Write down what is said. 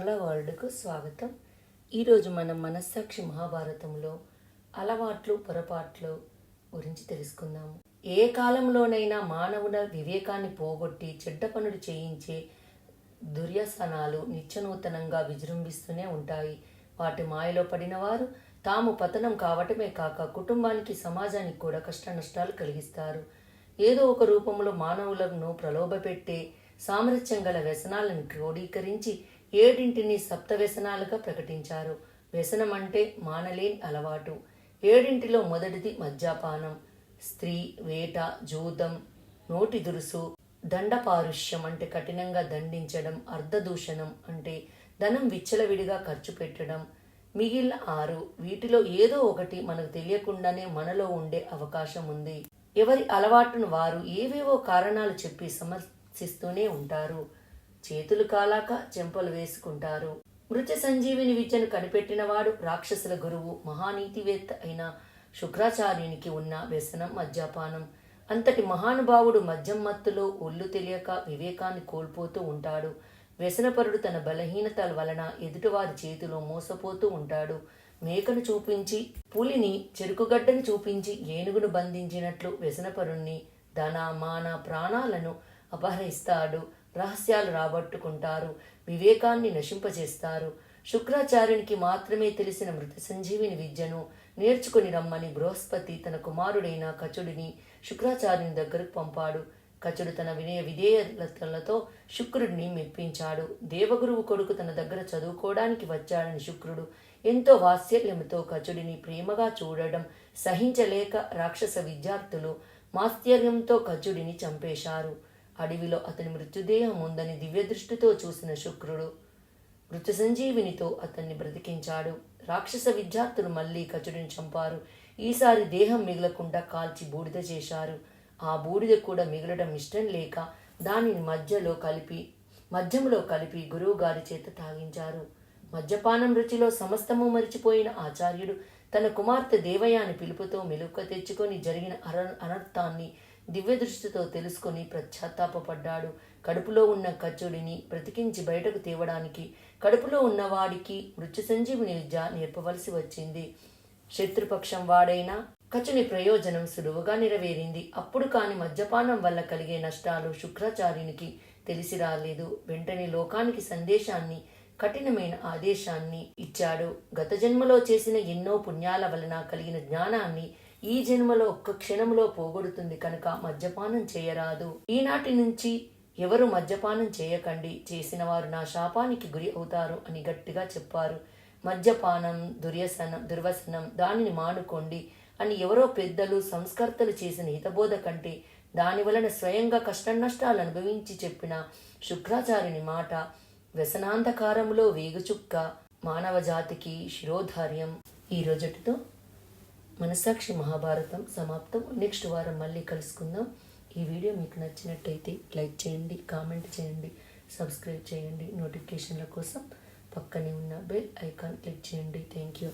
కళ వరల్డ్కు స్వాగతం. ఈరోజు మనం మనస్సాక్షి మహాభారతంలో అలవాట్లు పొరపాట్లు గురించి తెలుసుకుందాము ఏ కాలంలోనైనా మానవుల వివేకాన్ని పోగొట్టి చెడ్డ పనులు చేయించే దుర్యసనాలు నిత్యనూతనంగా విజృంభిస్తూనే ఉంటాయి. వాటి మాయలో పడిన వారు తాము పతనం కావటమే కాక కుటుంబానికి సమాజానికి కూడా కష్ట నష్టాలు కలిగిస్తారు. ఏదో ఒక రూపంలో మానవులను ప్రలోభపెట్టే సామరస్యం గల వ్యసనాలను క్రోడీకరించి ఏడింటిని సప్త వ్యసనాలుగా ప్రకటించారు. వ్యసనం అంటే మానలేని అలవాటు. ఏడింటిలో మొదటిది మద్యపానం. స్త్రీ వేట జూదం నోటి దురుసు దండపారుష్యం అంటే కఠినంగా దండించడం అర్ధదూషణం అంటే ధనం విచ్చలవిడిగా ఖర్చు పెట్టడం. మిగిలిన ఆరు వీటిలో ఏదో ఒకటి మనకు తెలియకుండానే మనలో ఉండే అవకాశం ఉంది. ఎవరి అలవాటును వారు ఏవేవో కారణాలు చెప్పి సమర్థిస్తూనే ఉంటారు. చేతులు కాలాక చెంపలు వేసుకుంటారు. మృత సంజీవిని విద్యను కనిపెట్టినవాడు రాక్షసుల గురువు మహానీతివేత్త అయిన శుక్రాచార్యునికి ఉన్న వ్యసనం మద్యపానం. అంతటి మహానుభావుడు మద్యం మత్తులో ఒళ్ళు తెలియక వివేకాన్ని కోల్పోతూ ఉంటాడు. వ్యసనపరుడు తన బలహీనతల వలన ఎదుటివారి చేతిలో మోసపోతూ ఉంటాడు. మేకను చూపించి పులిని చెరుకుగడ్డను చూపించి ఏనుగును బంధించినట్లు వ్యసనపరుణ్ణి ధన మాన ప్రాణాలను అపహరిస్తాడు. రహస్యాలు రాబట్టుకుంటారు వివేకాన్ని నశింపజేస్తారు. శుక్రాచార్యునికి మాత్రమే తెలిసిన మృత సంజీవిని విద్యను నేర్చుకుని రమ్మని బృహస్పతి తన కుమారుడైన కచుడిని శుక్రాచార్యుని దగ్గరకు పంపాడు. కచుడు తన వినయ విధేయతలతో శుక్రుడిని మెప్పించాడు. దేవగురువు కొడుకు తన దగ్గర చదువుకోవడానికి వచ్చాడని శుక్రుడు ఎంతో వాత్సల్యంతో కచుడిని ప్రేమగా చూడడం సహించలేక రాక్షస విద్యార్థులు మాత్సర్యంతో కచుడిని చంపేశారు. అడవిలో అతని మృత్యుదేహం ఉందని దివ్యదృష్టితో చూసిన శుక్రుడు మృత సంజీవినితో అతన్ని బ్రతికించాడు. రాక్షస విద్యార్థులు మళ్ళీ కచుడిని చంపారు. ఈసారి దేహం మిగలకుండా కాల్చి బూడిద చేశారు. ఆ బూడిద కూడా మిగలడం ఇష్టం లేక దానిని మధ్యలో కలిపి మద్యంలో కలిపి గురువు గారి చేత తాగించారు. మద్యపానం రుచిలో సమస్తము మరిచిపోయిన ఆచార్యుడు తన కుమార్తె దేవయాని పిలుపుతో మెలుక తెచ్చుకొని జరిగిన అర అనర్థాన్ని దివ్య దృష్టితో తెలుసుకొని పశ్చాత్తాపడ్డాడు కడుపులో ఉన్న కచ్చుడిని బ్రతికించి బయటకు తేవడానికి కడుపులో ఉన్నవాడికి మృత్యు సంజీవుని విద్య నేర్పవలసి వచ్చింది. శత్రుపక్షం వాడైనా కచుని ప్రయోజనం సులువుగా నెరవేరింది. అప్పుడు కాని మద్యపానం వల్ల కలిగే నష్టాలు శుక్రాచార్యునికి తెలిసి రాలేదు. వెంటనే లోకానికి సందేశాన్ని కఠినమైన ఆదేశాన్ని ఇచ్చాడు. గత జన్మలో చేసిన ఎన్నో పుణ్యాల వలన కలిగిన జ్ఞానాన్ని ఈ జన్మలో ఒక్క క్షణంలో పోగొడుతుంది కనుక మద్యపానం చేయరాదు. ఈనాటి నుంచి ఎవరు మద్యపానం చేయకండి. చేసిన వారు నా శాపానికి గురి అవుతారు అని గట్టిగా చెప్పారు. మద్యపానం దుర్యసనం దుర్వసనం దానిని మానుకోండి అని ఎవరో పెద్దలు సంస్కర్తలు చేసిన హితబోధ కంటే దాని వలన స్వయంగా కష్ట నష్టాలు అనుభవించి చెప్పిన శుక్రాచార్యుని మాట వ్యసనాంధకారంలో వేగుచుక్క మానవ జాతికి శిరోధార్యం. ఈ రోజుటితో మనసాక్షి మహాభారతం సమాప్తం. నెక్స్ట్ వారం మళ్ళీ కలుసుకుందాం. ఈ వీడియో మీకు నచ్చినట్టయితే లైక్ చేయండి కామెంట్ చేయండి సబ్స్క్రైబ్ చేయండి. నోటిఫికేషన్ల కోసం పక్కనే ఉన్న బెల్ ఐకాన్ క్లిక్ చేయండి. Thank you.